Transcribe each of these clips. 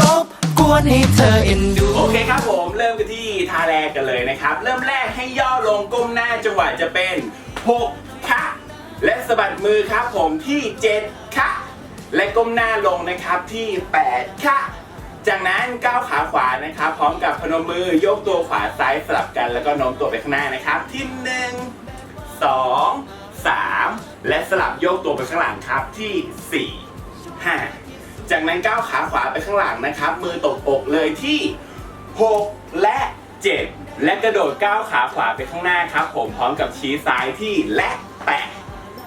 รบกวนให้เธอเอ็นดู โอเคครับผมเริ่มกันที่ท่าแรกกันเลยนะครับ เริ่มแรกให้ย่อลงก้มหน้าจังหวะจะเป็น6คะและสะบัดมือครับผมที่7คะและก้มหน้าลงนะครับที่8คะจากนั้นก้าวขาขวานะครับ พร้อมกับพนมมือยกตัวขวาซ้ายสลับกันแล้วก็โน้มตัวไปข้างหน้านะครับที่หนึ่งสองสามและสลับโยกตัวไปข้างหลังครับที่สี่ห้า จากนั้นก้าวขาขวาไปข้างหลังนะครับ มือตบอกเลยที่ 6 และ 7 และกระโดดก้าวขาขวาไปข้างหน้าครับ ผมพร้อมกับชี้ซ้ายที่และแปะ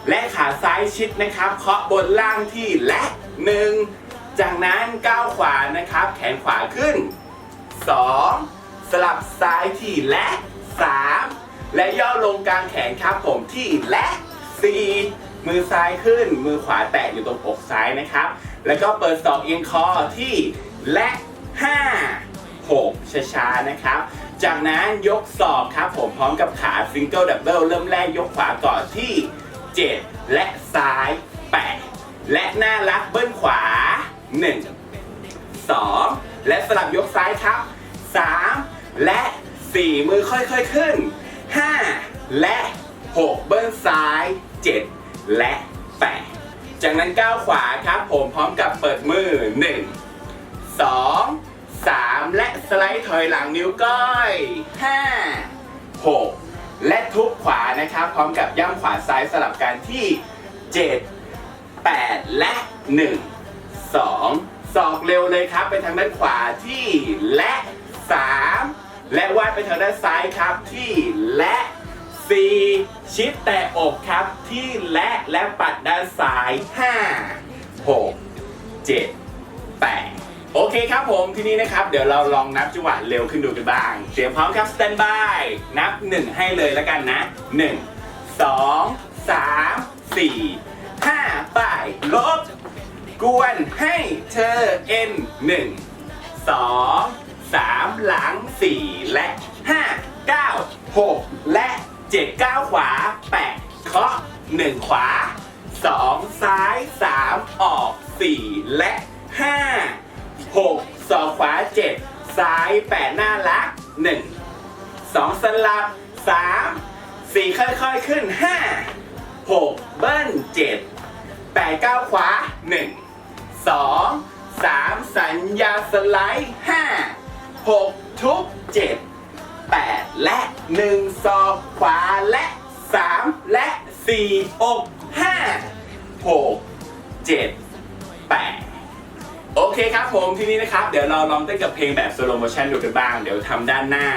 และขาซ้ายชิดนะครับ เคาะบนล่างที่และ1จากนั้นก้าวขวานะครับ แขนขวาขึ้น 2 สลับซ้ายที่และ 3 และย่อลงกลางแขนครับผมที่และ 4 มือซ้ายขึ้น มือขวาแตะอยู่ตรงอกซ้ายนะครับ แล้วก็เปิดศอกเอียงคอที่และ 5 6 ช้าๆ นะครับ จากนั้นยกศอกครับผมพร้อมกับขาซิงเกิลดับเบิลเริ่มแรกยกขวาก่อนที่ 7 และซ้าย 8 และหน้ารักเบิ้ลขวา 1 2 และสลับยกซ้ายครับ 3 และ 4 มือค่อยๆขึ้น 5 และ 6 เบิ้ลซ้าย 7 และ 8 จากนั้นก้าวขวาครับผมพร้อมกับเปิดมือ 1 2 3 และสไลด์ถอยหลังนิ้วก้อย 5 6 และทุบขวานะครับ พร้อมกับย่ำขวาซ้ายสลับกันที่ 7 8 และ 1 2ศอกเร็วเลยครับ ไปทางด้านขวาที่และ 3 และวาดไปทางด้านซ้ายครับที่และ 4 ชิดแต่อกครับที่และและปัดด้านซ้าย 5 6 7 8 โอเคครับผมทีนี้นะครับ เดี๋ยวเราลองนับจังหวะเร็วขึ้นดูกันบ้าง เตรียมพร้อมครับสแตนบาย นับ 1 ให้เลยแล้วกันนะ 1 2 3 4 5ป้ายลบ กวนให้เธอเอ็นหนึ่งสองสามหลังสี่และห้าเก้าหกและ เจ็ดเก้าขวาแปดเคาะหนึ่งขวาสองซ้ายสามออกสี่และห้าหกสองขวาเจ็ดซ้ายแปดหน้ารักหนึ่งสองสลับสามสี่ค่อยๆขึ้นห้าหกเบิ้ลเจ็ดแปดเก้าขวาหนึ่งสองสามสัญญาสไลด์ห้าหกทุบเจ็ด หนึ่งสองขวาและสามและสี่อกห้าหกเจ็ดแปดโอเคครับผมทีนี้นะครับ เดี๋ยวเราลองเต้นกับเพลงแบบสโลโมชันดูกันบ้าง เดี๋ยวทำด้านหน้า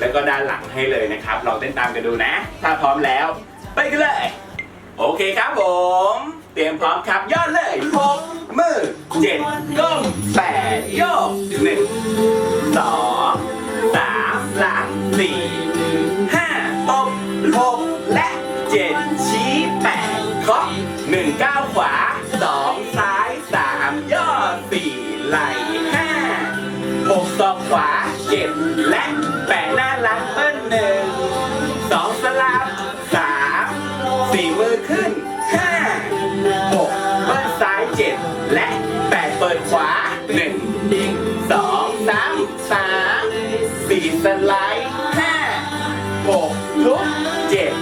แล้วก็ด้านหลังให้เลยนะครับ ลองเต้นตามกันดูนะ ถ้าพร้อมแล้ว ไปกันเลย โอเคครับผม เตรียมพร้อมครับยอดเลยหกมือเจ็ดก้มแปดโยกหนึ่ง ชี้แปดเคาะหนึ่งก้าวขวาสองซ้ายสามย่อสี่ไหลห้าหกศอกขวาเจ็ดและแปดหน้าหลังเบิ้ลหนึ่งสองสลับสามสี่มือขึ้นห้าหกเบิ้ลซ้ายเจ็ดและแปดเปิดขวาหนึ่งสองสามสามสี่สไลด์ห้าหกทุกเจ็ด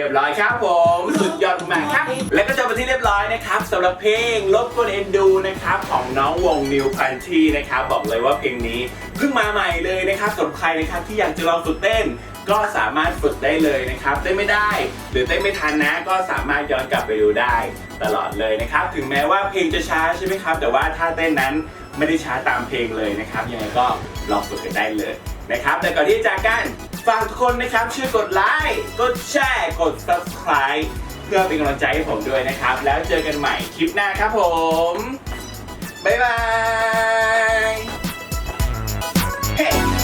รียบร้อยครับผมสุดยอดมากครับ และก็จบไปที่เรียบร้อยนะครับสำหรับเพลงลบคนเอ็นดูนะครับของน้องวงนิวพันทีนะครับบอกเลยว่าเพลงนี้เพิ่งมาใหม่เลยนะครับสำหรับใครนะครับที่อยากจะลองฝึกเต้นก็สามารถฝึกได้เลยนะครับเต้นไม่ได้ หรือเต้นไม่ทันนะ ก็สามารถย้อนกลับไปดูได้ตลอดเลยนะครับ ถึงแม้ว่าเพลงจะช้าใช่ไหมครับ แต่ว่าถ้าเต้นนั้นไม่ได้ช้าตามเพลงเลยนะครับ ยังไงก็ลองฝึกกันได้เลย นะครับ แต่ก่อนที่จะจากกันฝากทุกคนนะครับช่วยกดไลค์กดแชร์กด subscribe เพื่อเป็นกำลังใจให้ผมด้วยนะครับ แล้วเจอกันใหม่คลิปหน้าครับผม บ๊ายบาย Hey!